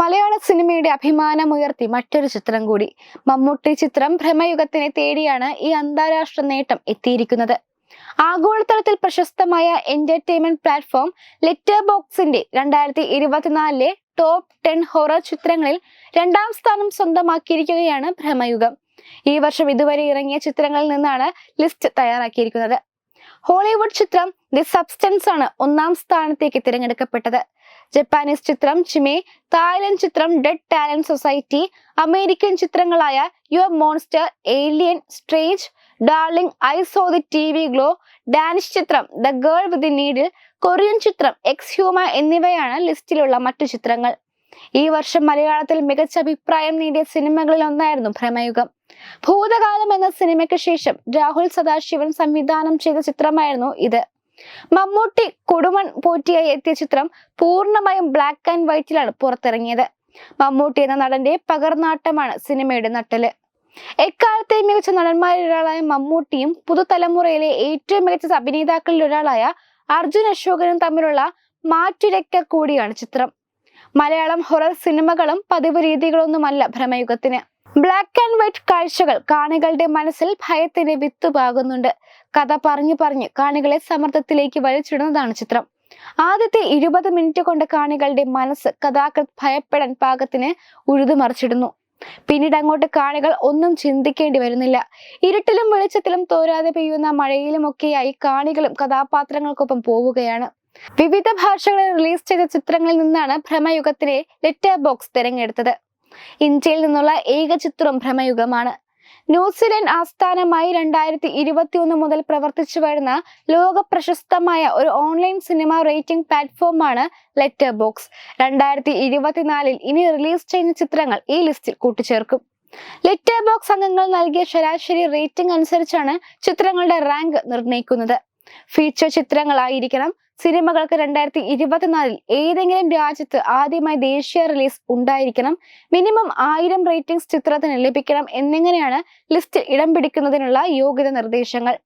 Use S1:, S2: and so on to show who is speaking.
S1: മലയാള സിനിമയുടെ അഭിമാനമുയർത്തി മറ്റൊരു ചിത്രം കൂടി. മമ്മൂട്ടി ചിത്രം ഭ്രമയുഗത്തിനെ തേടിയാണ് ഈ അന്താരാഷ്ട്ര നേട്ടം എത്തിയിരിക്കുന്നത്. ആഗോളതലത്തിൽ പ്രശസ്തമായ എന്റർടൈൻമെന്റ് പ്ലാറ്റ്ഫോം ലെറ്റർ ബോക്സിന്റെ രണ്ടായിരത്തി ഇരുപത്തിനാലിലെ ടോപ്പ് ടെൻ ഹൊറർ ചിത്രങ്ങളിൽ രണ്ടാം സ്ഥാനം സ്വന്തമാക്കിയിരിക്കുകയാണ് ഭ്രമയുഗം. ഈ വർഷം ഇതുവരെ ഇറങ്ങിയ ചിത്രങ്ങളിൽ നിന്നാണ് ലിസ്റ്റ് തയ്യാറാക്കിയിരിക്കുന്നത്. ഹോളിവുഡ് ചിത്രം ദി സബ്സ്റ്റൻസ് ആണ് ഒന്നാം സ്ഥാനത്തേക്ക് തിരഞ്ഞെടുക്കപ്പെട്ടത്. ജപ്പാനീസ് ചിത്രം ചിമെ തായ്ലൻഡ് ചിത്രം dead talent society American ചിത്രങ്ങളായ your monster alien strange darling I saw the T V glow Danish ചിത്രം the girl with the needle Korean ചിത്രം എക്സ് ഹ്യൂമ എന്നിവയാണ് ലിസ്റ്റിലുള്ള മറ്റു ചിത്രങ്ങൾ. ഈ വർഷം മലയാളത്തിൽ മികച്ച അഭിപ്രായം നേടിയ സിനിമകളിൽ ഒന്നായിരുന്നു ഭ്രമയുഗം. ഭൂതകാലം എന്ന സിനിമയ്ക്ക് ശേഷം രാഹുൽ സദാശിവൻ സംവിധാനം ചെയ്ത ചിത്രമായിരുന്നു ഇത്. മമ്മൂട്ടി കൊടുമൺ പോറ്റിയായി എത്തിയ ചിത്രം പൂർണമായും ബ്ലാക്ക് ആൻഡ് വൈറ്റിലാണ് പുറത്തിറങ്ങിയത്. മമ്മൂട്ടി എന്ന നടന്റെ പകർനാട്ടമാണ് സിനിമയുടെ നട്ടൽ എക്കാലത്തെ മികച്ച നടന്മാരിൽ ഒരാളായ മമ്മൂട്ടിയും പുതുതലമുറയിലെ ഏറ്റവും മികച്ച അഭിനേതാക്കളിൽ ഒരാളായ അർജുൻ അശോകനും തമ്മിലുള്ള മാറ്റുരയ്ക്ക കൂടിയാണ് ചിത്രം. മലയാളം ഹൊറർ സിനിമകളും പതിവ് രീതികളൊന്നുമല്ല ഭ്രമയുഗത്തിന്. ബ്ലാക്ക് ആൻഡ് വൈറ്റ് കാഴ്ചകൾ കാണികളുടെ മനസ്സിൽ ഭയത്തിന്റെ വിത്ത് പാകുന്നുണ്ട്. കഥ പറഞ്ഞു പറഞ്ഞ് കാണികളെ സമ്മർദ്ദത്തിലേക്ക് വലിച്ചിടുന്നതാണ് ചിത്രം. ആദ്യത്തെ ഇരുപത് മിനിറ്റ് കൊണ്ട് കാണികളുടെ മനസ്സ് കഥാകൃത് ഭയപ്പെടാൻ പാകത്തിന് ഉഴുതുമറിച്ചിടുന്നു പിന്നീട് അങ്ങോട്ട് കാണികൾ ഒന്നും ചിന്തിക്കേണ്ടി വരുന്നില്ല. ഇരുട്ടിലും വെളിച്ചത്തിലും തോരാതെ പെയ്യുന്ന മഴയിലുമൊക്കെയായി കാണികളും കഥാപാത്രങ്ങൾക്കൊപ്പം പോവുകയാണ്. വിവിധ ഭാഷകളിൽ റിലീസ് ചെയ്ത ചിത്രങ്ങളിൽ നിന്നാണ് ഭ്രമയുഗത്തിലെ ലെറ്റർ ബോക്സ് തിരഞ്ഞെടുത്തത്. ഇന്ത്യയിൽ നിന്നുള്ള ഏക ചിത്രം ഭ്രമയുഗമാണ്. ന്യൂസിലൻഡ് ആസ്ഥാനമായി രണ്ടായിരത്തി ഇരുപത്തിയൊന്ന് മുതൽ പ്രവർത്തിച്ചു വരുന്ന ലോക പ്രശസ്തമായ ഒരു ഓൺലൈൻ സിനിമ റേറ്റിംഗ് പ്ലാറ്റ്ഫോമാണ് ലെറ്റർ ബോക്സ് രണ്ടായിരത്തി ഇരുപത്തിനാലിൽ ഇനി റിലീസ് ചെയ്യുന്ന ചിത്രങ്ങൾ ഈ ലിസ്റ്റിൽ കൂട്ടിച്ചേർക്കും. ലെറ്റർ ബോക്സ് അംഗങ്ങൾ നൽകിയ ശരാശരി റേറ്റിംഗ് അനുസരിച്ചാണ് ചിത്രങ്ങളുടെ റാങ്ക് നിർണയിക്കുന്നത്. ഫീച്ചർ ചിത്രങ്ങളായിരിക്കണം. സിനിമകൾക്ക് രണ്ടായിരത്തി ഇരുപത്തിനാലിൽ ഏതെങ്കിലും രാജ്യത്ത് ആദ്യമായി ദേശീയ റിലീസ് ഉണ്ടായിരിക്കണം. മിനിമം ആയിരം റേറ്റിംഗ്സ് ചിത്രത്തിന് ലഭിക്കണം എന്നിങ്ങനെയാണ് ലിസ്റ്റ് ഇടം പിടിക്കുന്നതിനുള്ള യോഗ്യത നിർദ്ദേശങ്ങൾ.